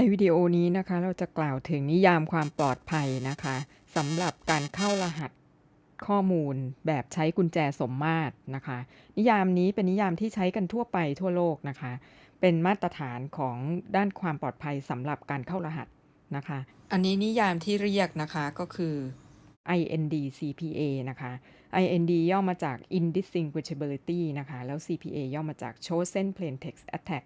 ในวิดีโอนี้นะคะเราจะกล่าวถึงนิยามความปลอดภัยนะคะสำหรับการเข้ารหัสข้อมูลแบบใช้กุญแจสมมาตรนะคะ นิยามนี้เป็นนิยามที่ใช้กันทั่วไปทั่วโลกนะคะ เป็นมาตรฐานของด้านความปลอดภัยสำหรับการเข้ารหัสนะคะ อันนี้นิยามที่เรียกนะคะก็คือ IND CPA นะคะ IND ย่อมาจาก Indistinguishability นะคะ แล้ว CPA ย่อมาจาก Chosen Plain Text Attack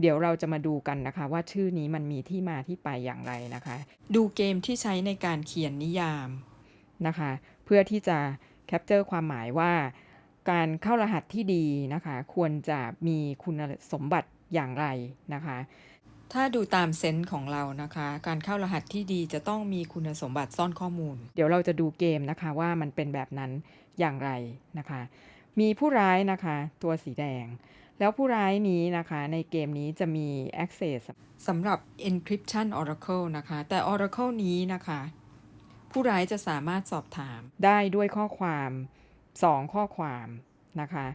เดี๋ยวเราจะมาดูกันนะคะ ว่าชื่อนี้มันมีที่มาที่ไปอย่างไรนะคะ ดูเกมที่ใช้ในการเขียนนิยามนะคะ เพื่อที่จะแคปเจอร์ความหมายว่าการเข้ารหัสที่ดีนะคะ ควรจะมีคุณสมบัติอย่างไรนะคะ ถ้าดูตามเซนส์ของเรานะคะ การเข้ารหัสที่ดีจะต้องมีคุณสมบัติซ่อนข้อมูล เดี๋ยวเราจะดูเกมนะคะว่ามันเป็นแบบนั้นอย่างไรนะคะ มีผู้ร้ายนะคะ ตัวสีแดง แล้วผู้ร้ายนี้นะคะในเกมนี้จะมี access สำหรับ encryption oracle นะคะ แต่ oracle นี้นะคะ ผู้ร้ายจะสามารถสอบถามได้ด้วยข้อความ 2 ข้อความนะคะ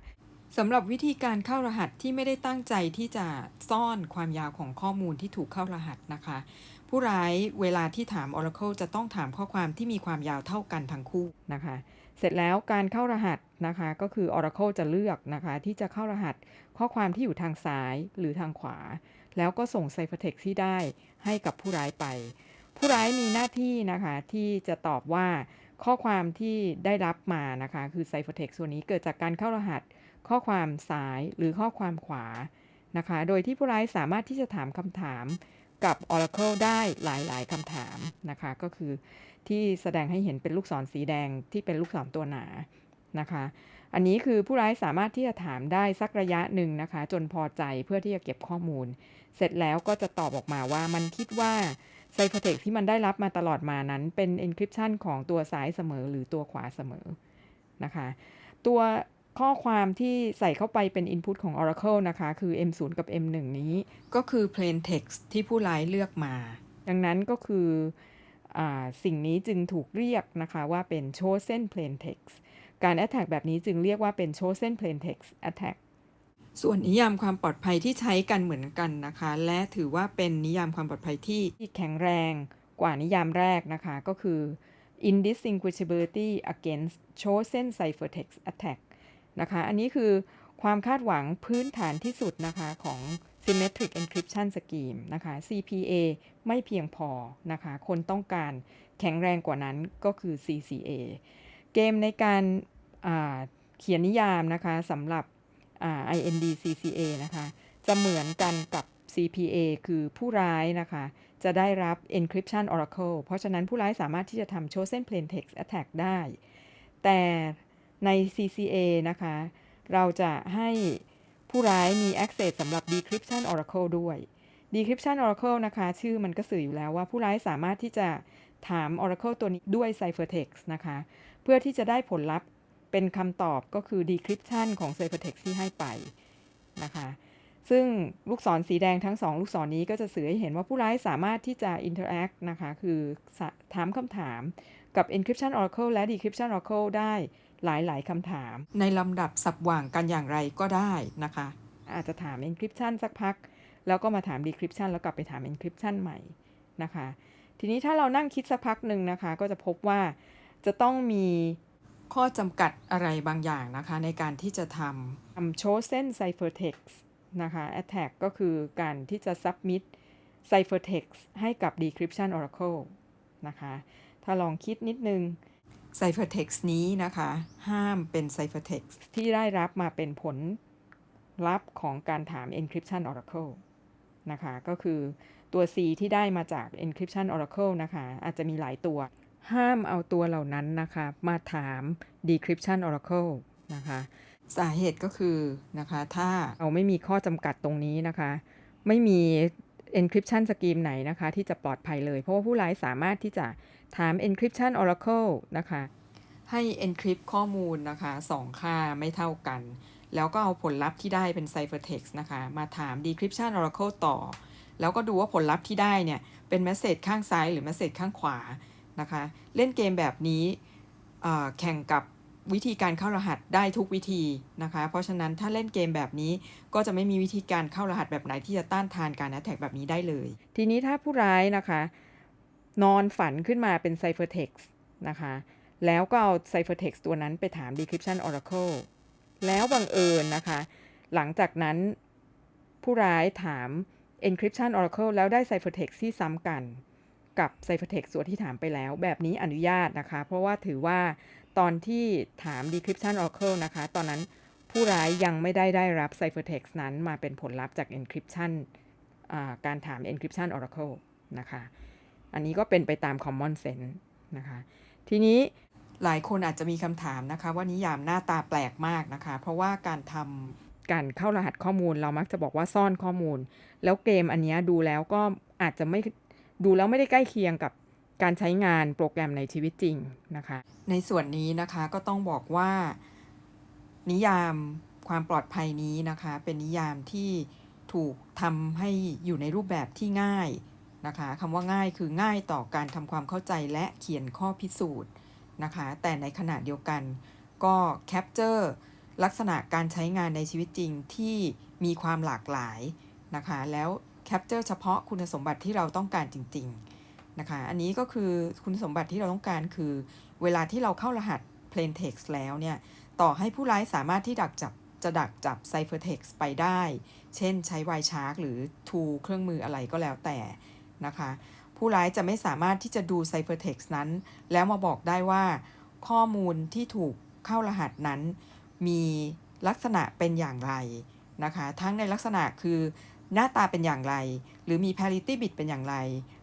สำหรับวิธีการเข้ารหัสที่ไม่ได้ตั้งใจที่จะซ่อนความยาวของข้อมูลที่ถูกเข้ารหัสนะคะ ผู้ร้ายเวลาที่ถาม Oracle จะต้องถามข้อความที่มีความยาวเท่ากันทั้งคู่นะคะ เสร็จแล้วการเข้ารหัสนะคะก็คือ Oracle จะเลือกนะคะ ที่จะเข้ารหัสข้อความที่อยู่ทางซ้ายหรือทางขวา แล้วก็ส่ง Ciphertext ที่ได้ให้กับผู้ร้ายไป ผู้ร้ายมีหน้าที่นะคะที่จะตอบว่าข้อความที่ได้รับมานะคะ คือ Ciphertext ส่วนนี้เกิดจากการเข้ารหัสข้อความซ้ายหรือข้อความขวานะคะ โดยที่ผู้ร้ายสามารถที่จะถามคำถาม กับ Oracle ได้หลาย ๆคำถามนะคะ ก็คือที่แสดงให้เห็นเป็นลูกศรสีแดงที่เป็นลูกศรตัวหนานะคะ อันนี้คือผู้ร้ายสามารถที่จะถามได้สักระยะหนึ่งนะคะ จนพอใจเพื่อที่จะเก็บข้อมูล เสร็จแล้วก็จะตอบออกมาว่ามันคิดว่าไซ p h e r t e x t ที่มันได้รับมาตลอดมานั้นเป็น encryption ของตัวซ้ายเสมอหรือตัวขวาเสมอนะคะ ตัว ข้อความที่ใส่เข้าไปเป็น Input ของ Oracle นะคะ คือ M0 กับ M1 นี้ ก็คือ plain text ที่ผู้ร้ายเลือกมา ดังนั้นก็คืออสิ่งนี้จึงถูกเรียกนะคะว่าเป็น chosen plain text การ attack แบบนี้จึงเรียกว่าเป็น chosen plain text attack ส่วนนิยามความปลอดภัยที่ใช้กันเหมือนกันนะคะ และถือว่าเป็นนิยามความปลอดภัยที่แข็งแรงกว่านิยามแรกนะคะ ก็คือ indistinguishability against chosen ciphertext attack นะคะ อันนี้คือความคาดหวังพื้นฐานที่สุดนะคะของ Symmetric Encryption Scheme นะคะ CPA ไม่เพียงพอนะคะ คนต้องการแข็งแรงกว่านั้นก็คือ CCA เกมในการเขียนนิยามนะคะสำหรับ IND CCA นะคะ จะเหมือนกันกับ CPA คือผู้ร้ายนะคะ จะได้รับ encryption oracle เพราะฉะนั้นผู้ร้ายสามารถที่จะทำ chosen plain text attack ได้ แต่ ใน CCA นะคะ เราจะให้ผู้ร้ายมี access สำหรับ decryption oracle ด้วย decryption oracle นะคะ ชื่อมันก็สื่ออยู่แล้วว่าผู้ร้ายสามารถที่จะถาม oracle ตัวนี้ด้วย ciphertext นะคะ เพื่อที่จะได้ผลลัพธ์เป็นคำตอบก็คือ decryption ของ ciphertext ที่ให้ไปนะคะ ซึ่งลูกศรสีแดงทั้งสองลูกศรนี้ก็จะสื่อให้เห็นว่าผู้ร้ายสามารถที่จะ interact นะคะ คือถามคำถามกับ encryption oracle และ decryption oracle ได้ หลายๆคำถาม ในลำดับสับว่างกันอย่างไรก็ได้นะคะ อาจจะถาม encryption สักพัก แล้วก็มาถาม decryption แล้วกลับไปถาม encryption ใหม่นะคะ ทีนี้ถ้าเรานั่งคิดสักพักหนึ่งนะคะ ก็จะพบว่าจะต้องมีข้อจำกัดอะไรบางอย่างนะคะ ในการที่จะทำทำ chosen ciphertext นะคะ attack ก็คือการที่จะ submit ciphertext ให้กับ decryption oracle นะคะ ถ้าลองคิดนิดนึง Ciphertext นี้นะคะ ห้ามเป็น Ciphertext ที่ได้รับมาเป็นผลลัพธ์ของการถาม Encryption Oracle นะคะ ก็คือตัว C ที่ได้มาจาก Encryption Oracle นะคะ อาจจะมีหลายตัว ห้ามเอาตัวเหล่านั้นนะคะ มาถาม Decryption Oracle นะคะ สาเหตุก็คือนะคะ ถ้าเราไม่มีข้อจำกัดตรงนี้นะคะ ไม่มี encryption scheme ไหนนะคะ ที่จะปลอดภัยเลย เพราะว่าผู้ร้ายสามารถที่จะถาม encryption oracle นะคะ ให้ encrypt ข้อมูลนะคะสองค่าไม่เท่ากัน แล้วก็เอาผลลัพธ์ที่ได้เป็น ciphertext นะคะ มาถาม decryption oracle ต่อ แล้วก็ดูว่าผลลัพธ์ที่ได้เนี่ยเป็น message ข้างซ้ายหรือ message ข้างขวานะคะ เล่นเกมแบบนี้แข่งกับ วิธีการเข้ารหัสได้ทุกวิธีนะคะ เพราะฉะนั้นถ้าเล่นเกมแบบนี้ก็จะไม่มีวิธีการเข้ารหัสแบบไหนที่จะต้านทานการ attack แบบนี้ได้เลย ทีนี้ถ้าผู้ร้ายนะคะ นอนฝันขึ้นมาเป็น ciphertext นะคะ แล้วก็เอา ciphertext ตัวนั้นไปถาม decryption oracle แล้วบังเอิญนะคะ หลังจากนั้นผู้ร้ายถาม encryption oracle แล้วได้ ciphertext ที่ซ้ำกันกับ ciphertext ตัวนที่ถามไปแล้ว แบบนี้อนุญาตนะคะ เพราะว่าถือว่า ตอนที่ถาม decryption oracle นะคะ ตอนนั้นผู้ร้ายยังไม่ได้ได้รับ ciphertext นั้นมาเป็นผลลัพธ์จาก encryption การถาม encryption oracle นะคะ อันนี้ก็เป็นไปตาม common sense นะคะ ทีนี้หลายคนอาจจะมีคำถามนะคะ ว่านิยามหน้าตาแปลกมากนะคะ เพราะว่าการทำการเข้ารหัสข้อมูลเรามักจะบอกว่าซ่อนข้อมูล แล้วเกมอันนี้ดูแล้วก็อาจจะไม่ดูแล้วไม่ได้ใกล้เคียงกับ การใช้งานโปรแกรมในชีวิตจริงนะคะ ในส่วนนี้นะคะก็ต้องบอกว่า นิยามความปลอดภัยนี้นะคะ เป็นนิยามที่ถูกทำให้อยู่ในรูปแบบที่ง่ายนะคะคำว่าง่ายคือง่ายต่อการทำความเข้าใจและเขียนข้อพิสูจน์นะคะ แต่ในขณะเดียวกันก็แคปเจอร์ลักษณะการใช้งานในชีวิตจริงที่มีความหลากหลายนะคะ แล้วแคปเจอร์เฉพาะคุณสมบัติที่เราต้องการจริง ๆ นะคะ อันนี้ก็คือคุณสมบัติที่เราต้องการคือ เวลาที่เราเข้ารหัส plain text แล้วเนี่ย ต่อให้ผู้ร้ายสามารถที่ดักจับจะดักจับ ciphertext ไปได้ เช่นใช้ Wireshark หรือ tool เครื่องมืออะไรก็แล้วแต่นะคะ ผู้ร้ายจะไม่สามารถที่จะดู ciphertext นั้น แล้วมาบอกได้ว่า ข้อมูลที่ถูกเข้ารหัสนั้น มีลักษณะเป็นอย่างไรนะคะ ทั้งในลักษณะคือ หน้าตาเป็นอย่างไร หรือมี parity bit เป็นอย่างไร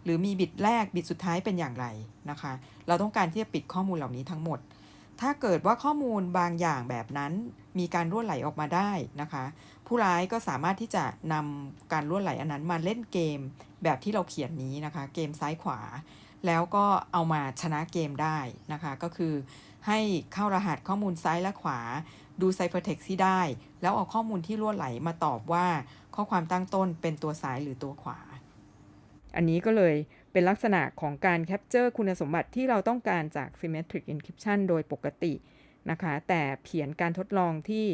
หรือมีบิตแรกบิตสุดท้ายเป็นอย่างไรนะคะ เราต้องการที่จะปิดข้อมูลเหล่านี้ทั้งหมด ถ้าเกิดว่าข้อมูลบางอย่างแบบนั้น มีการรั่วไหลออกมาได้นะคะ ผู้ร้ายก็สามารถที่จะนำการรั่วไหลอันนั้นมาเล่นเกม แบบที่เราเขียนนี้นะคะ เกมซ้ายขวา แล้วก็เอามาชนะเกมได้นะคะ ก็คือให้เข้ารหัสข้อมูลซ้ายและขวา ดูไซเฟอร์เท็กซี่ได้ แล้วเอาข้อมูลที่รั่วไหลมาตอบว่า ข้อความตั้งต้นเป็นตัวซ้ายหรือตัวขวา อันนี้ก็เลยเป็นลักษณะของการแคปเจอร์คุณสมบัติที่เราต้องการจาก Symmetric Encryption โดยปกตินะคะ แต่เขียนการทดลองที่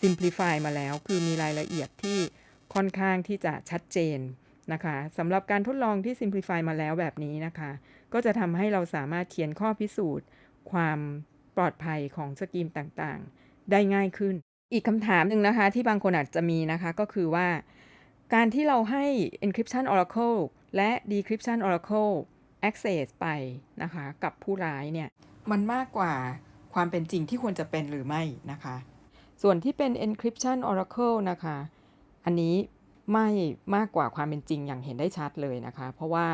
Simplify มาแล้ว คือมีรายละเอียดที่ค่อนข้างที่จะชัดเจนนะคะสำหรับการทดลองที่ Simplify มาแล้วแบบนี้นะคะ ก็จะทำให้เราสามารถเขียนข้อพิสูจน์ ความปลอดภัยของสกีมต่างๆ ได้ง่ายขึ้น อีกคำถามหนึ่งนะคะที่บางคนอาจจะมีนะคะก็คือว่า การที่เราให้ encryption oracle และ decryption oracle access ไปนะคะกับผู้ร้ายเนี่ยมันมากกว่าความเป็นจริงที่ควรจะเป็นหรือไม่นะคะ ส่วนที่เป็น encryption oracle นะคะ อันนี้ไม่มากกว่าความเป็นจริงอย่างเห็นได้ชัดเลยนะคะ เพราะว่า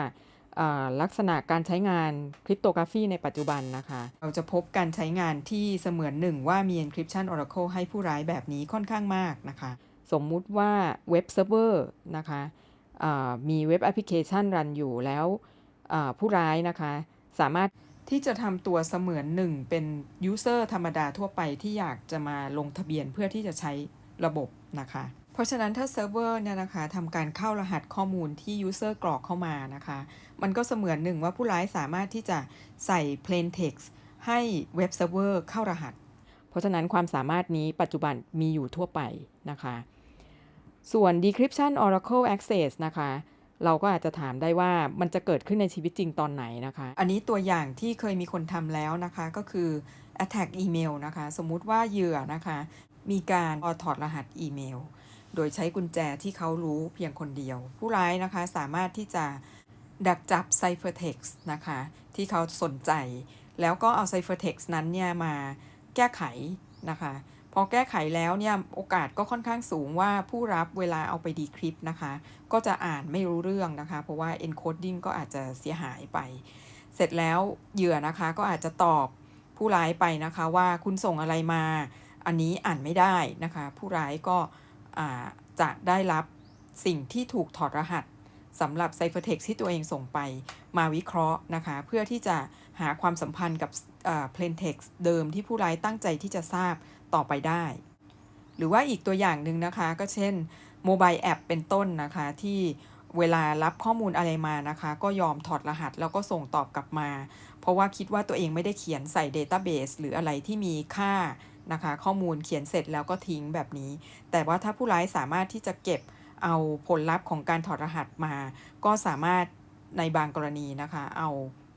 ลักษณะการใช้งานคริปโตกราฟีในปัจจุบันนะคะ เราจะพบการใช้งานที่เสมือนหนึ่งว่ามี encryption oracle ให้ผู้ร้ายแบบนี้ค่อนข้างมากนะคะ สมมุติว่าเว็บเซิร์ฟเวอร์นะคะมีเว็บแอปพลิเคชันรันอยู่แล้วผู้ร้ายนะคะ สามารถที่จะทำตัวเสมือนหนึ่งเป็น user ธรรมดาทั่วไปที่อยากจะมาลงทะเบียนเพื่อที่จะใช้ระบบนะคะ เพราะฉะนั้นถ้าเซิร์ฟเวอร์เนี่ยนะคะทำการเข้ารหัสข้อมูลที่ user กรอกเข้ามานะคะ มันก็เสมือนหนึ่งว่าผู้ร้ายสามารถที่จะใส่ plain text ให้เว็บเซิร์ฟเวอร์เข้ารหัส เพราะฉะนั้นความสามารถนี้ปัจจุบันมีอยู่ทั่วไปนะคะ ส่วน decryption oracle access นะคะเราก็อาจจะถามได้ว่ามันจะเกิดขึ้นในชีวิตจริงตอนไหนนะคะ อันนี้ตัวอย่างที่เคยมีคนทำแล้วนะคะก็คือ attack email นะคะ สมมุติว่าเหยื่อนะคะ มีการถอดรหัสอีเมล โดยใช้กุญแจที่เขารู้เพียงคนเดียว ผู้ร้ายนะคะสามารถที่จะดักจับ ciphertext นะคะที่เขาสนใจ แล้วก็เอา ciphertext นั้นเนี่ยมาแก้ไขนะคะพอแก้ไขแล้วเนี่ยโอกาสก็ค่อนข้างสูงว่าผู้รับเวลาเอาไปดีคริปนะคะ ก็จะอ่านไม่รู้เรื่องนะคะ เพราะว่า encoding ก็อาจจะเสียหายไป เสร็จแล้วเหยื่อนะคะก็อาจจะตอบผู้ร้ายไปนะคะว่าคุณส่งอะไรมา อันนี้อ่านไม่ได้นะคะ ผู้ร้ายก็ จะได้รับสิ่งที่ถูกถอดรหัสสำหรับ Ciphertext ที่ตัวเองส่งไปมาวิเคราะห์นะคะ เพื่อที่จะหาความสัมพันธ์กับอ่า plain text เดิมที่ผู้ร้ายตั้งใจที่จะทราบต่อไปได้ หรือว่าอีกตัวอย่างหนึ่งนะคะ ก็เช่นโมบายแอปเป็นต้นนะคะที่เวลารับข้อมูลอะไรมานะคะ ก็ยอมถอดรหัสแล้วก็ส่งตอบกลับมา เพราะว่าคิดว่าตัวเองไม่ได้เขียนใส่ Database หรืออะไรที่มีค่า นะคะ ข้อมูลเขียนเสร็จแล้วก็ทิ้งแบบนี้ แต่ว่าถ้าผู้ร้ายสามารถที่จะเก็บเอาผลลัพธ์ของการถอดรหัสมา ก็สามารถในบางกรณีนะคะ เอา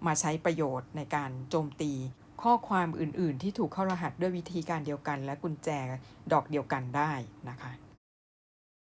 มาใช้ประโยชน์ในการโจมตี ข้อความอื่น ๆ ที่ถูกเข้ารหัสด้วยวิธีการเดียวกัน และกุญแจดอกเดียวกันได้นะคะ